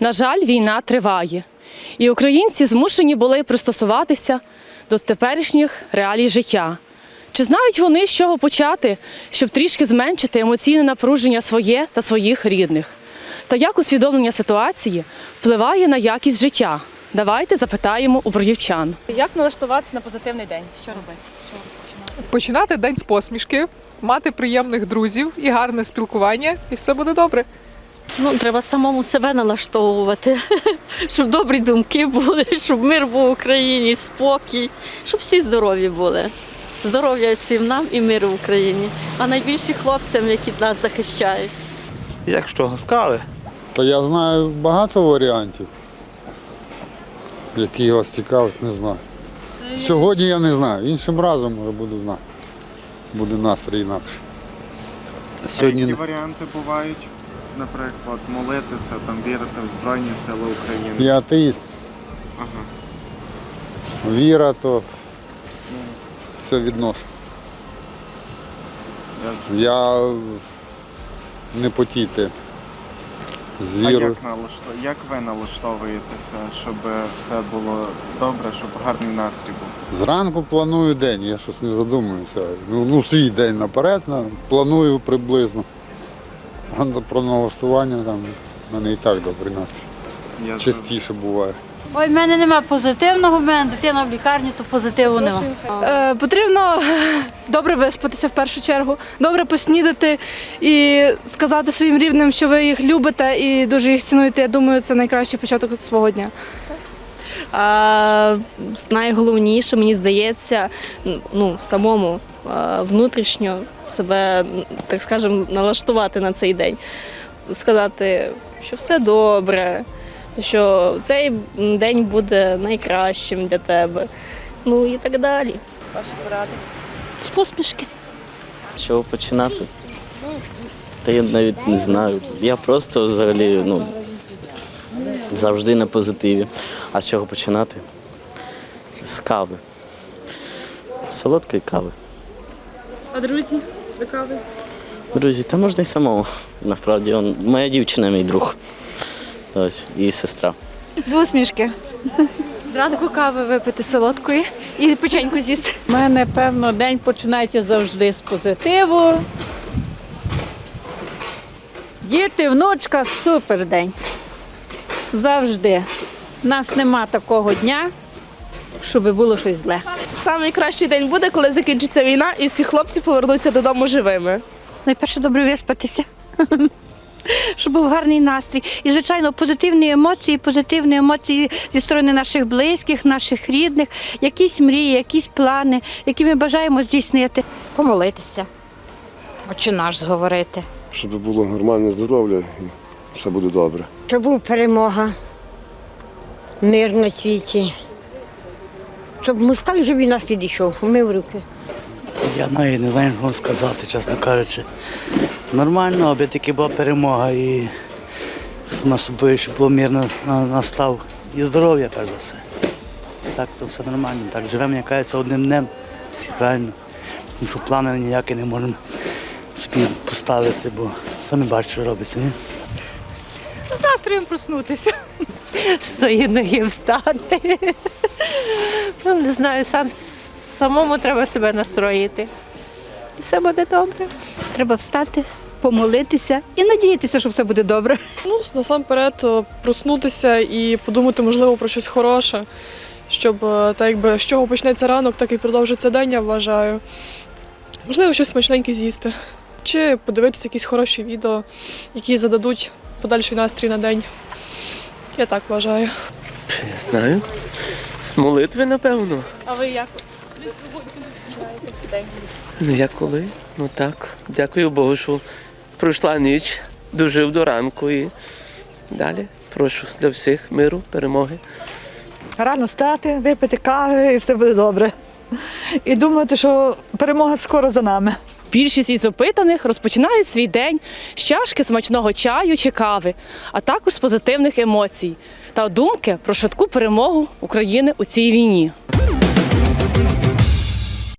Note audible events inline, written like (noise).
На жаль, війна триває, і українці змушені були пристосуватися до теперішніх реалій життя. Чи знають вони, з чого почати, щоб трішки зменшити емоційне напруження своє та своїх рідних? Та як усвідомлення ситуації впливає на якість життя? Давайте запитаємо у бродівчан. Як налаштуватися на позитивний день? Що робити? Починати день з посмішки, мати приємних друзів і гарне спілкування, і все буде добре. Ну, треба самому себе налаштовувати, (laughs) щоб добрі думки були, (laughs) щоб мир був в Україні, спокій, щоб всі здорові були. Здоров'я всім нам і миру в Україні, а найбільше хлопцям, які нас захищають. Як що, з кави? Та я знаю багато варіантів, які вас цікавить, не знаю. Сьогодні я не знаю, іншим разом може буду знати. Буде настрій інакше. Сьогодні Які варіанти бувають? Наприклад, молитися, там вірити в Збройні Сили України. я атеїст. Ага. Віра, то все відносно. Я... Не потійте з А вірою. як, налашто... як ви налаштовуєтеся, щоб все було добре, щоб гарний настрій був? Зранку планую день, я щось не задумуюся. Ну, ну свій день наперед, на- планую приблизно. Про налаштування там в мене і так добрий настрій. Я Частіше буває. Ой, в мене немає позитивного, в мене дитина в лікарні, то позитиву нема. Е, Потрібно (laughs) добре виспатися в першу чергу, добре поснідати і сказати своїм рідним, що ви їх любите і дуже їх цінуєте. Я думаю, це найкращий початок свого дня. А найголовніше, мені здається, ну, самому внутрішньо себе, так скажемо, налаштувати на цей день. Сказати, що все добре, що цей день буде найкращим для тебе. Ну і так далі. Ваші поради? З посмішки. З чого починати? Та я навіть не знаю. Я просто взагалі ну, завжди на позитиві. А з чого починати? З кави. Солодкої кави. А друзі, до кави? Друзі, та можна й самому. Насправді, он, моя дівчина мій друг. Ось, і сестра. З усмішки. Зранку кави випити солодкої і печеньку з'їсти. У мене, певно, день починається завжди з позитиву. Діти, внучка, супер день. Завжди. У нас нема такого дня, щоб було щось зле. Самий кращий день буде, коли закінчиться війна і всі хлопці повернуться додому живими. Найперше добре виспатися, (laughs) щоб був гарний настрій. І, звичайно, позитивні емоції, позитивні емоції зі сторони наших близьких, наших рідних, якісь мрії, якісь плани, які ми бажаємо здійснити. помолитися, очі наш зговорити. щоб було нормальне здоров'я все буде добре. Щоб був перемога, мир на світі. Щоб москаль від нас відійшов, умив руки. Я навіть не знаю, що сказати, чесно кажучи. Нормально, аби тільки була перемога і щоб на собою, щоб було мир на- на- настав. І здоров'я, перш за все. Так, то все нормально. Так, живемо, як кажеться, одним днем. Всі правильно. Тому що плани ніякі не можемо собі поставити, бо самі бачите, що робиться. Ні? З настроєм проснутися. З тої ноги встати. Ну, не знаю, сам, самому треба себе настроїти. І все буде добре. Треба встати, помолитися і надіятися, що все буде добре. Ну, насамперед е, проснутися і подумати, можливо, про щось хороше, щоб е, так якби з чого почнеться ранок, так і продовжиться день, я вважаю. Можливо, щось смачненьке з'їсти. Чи подивитися якісь хороші відео, які зададуть подальший настрій на день. Я так вважаю. Я знаю. З молитви, напевно. А ви як? Ну як коли? Ну так. Дякую Богу, що пройшла ніч, дожив до ранку і далі. Прошу для всіх миру, перемоги. Рано стати, випити кави і все буде добре. І думати, що перемога скоро за нами. Більшість із опитаних розпочинають свій день з чашки смачного чаю чи кави, а також з позитивних емоцій та думки про швидку перемогу України у цій війні.